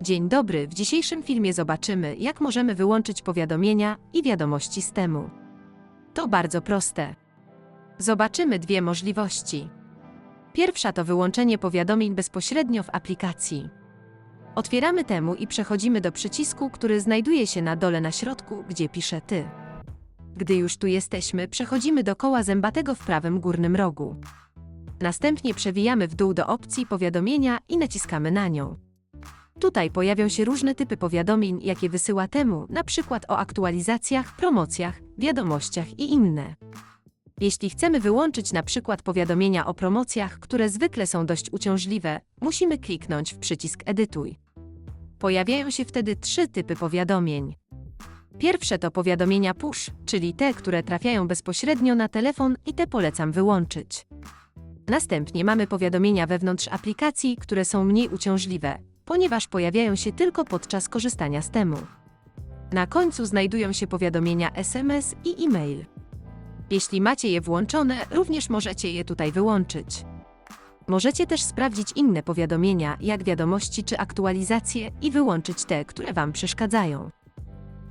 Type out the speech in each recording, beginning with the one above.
Dzień dobry, w dzisiejszym filmie zobaczymy, jak możemy wyłączyć powiadomienia i wiadomości z temu. To bardzo proste. Zobaczymy dwie możliwości. Pierwsza to wyłączenie powiadomień bezpośrednio w aplikacji. Otwieramy temu i przechodzimy do przycisku, który znajduje się na dole na środku, gdzie pisze Ty. Gdy już tu jesteśmy, przechodzimy do koła zębatego w prawym górnym rogu. Następnie przewijamy w dół do opcji powiadomienia i naciskamy na nią. Tutaj pojawią się różne typy powiadomień, jakie wysyła temu, przykład o aktualizacjach, promocjach, wiadomościach i inne. Jeśli chcemy wyłączyć na przykład powiadomienia o promocjach, które zwykle są dość uciążliwe, musimy kliknąć w przycisk Edytuj. Pojawiają się wtedy trzy typy powiadomień. Pierwsze to powiadomienia push, czyli te, które trafiają bezpośrednio na telefon i te polecam wyłączyć. Następnie mamy powiadomienia wewnątrz aplikacji, które są mniej uciążliwe, ponieważ pojawiają się tylko podczas korzystania z temu. Na końcu znajdują się powiadomienia SMS i e-mail. Jeśli macie je włączone, również możecie je tutaj wyłączyć. Możecie też sprawdzić inne powiadomienia, jak wiadomości czy aktualizacje i wyłączyć te, które Wam przeszkadzają.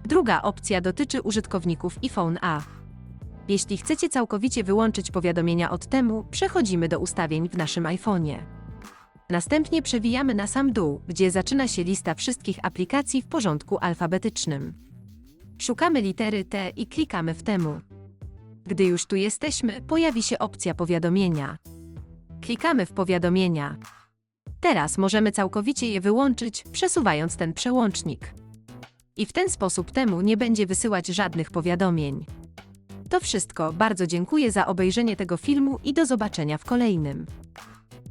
Druga opcja dotyczy użytkowników iPhone A. Jeśli chcecie całkowicie wyłączyć powiadomienia od temu, przechodzimy do ustawień w naszym iPhone'ie. Następnie przewijamy na sam dół, gdzie zaczyna się lista wszystkich aplikacji w porządku alfabetycznym. Szukamy litery T i klikamy w temu. Gdy już tu jesteśmy, pojawi się opcja powiadomienia. Klikamy w powiadomienia. Teraz możemy całkowicie je wyłączyć, przesuwając ten przełącznik. I w ten sposób temu nie będzie wysyłać żadnych powiadomień. To wszystko, bardzo dziękuję za obejrzenie tego filmu i do zobaczenia w kolejnym.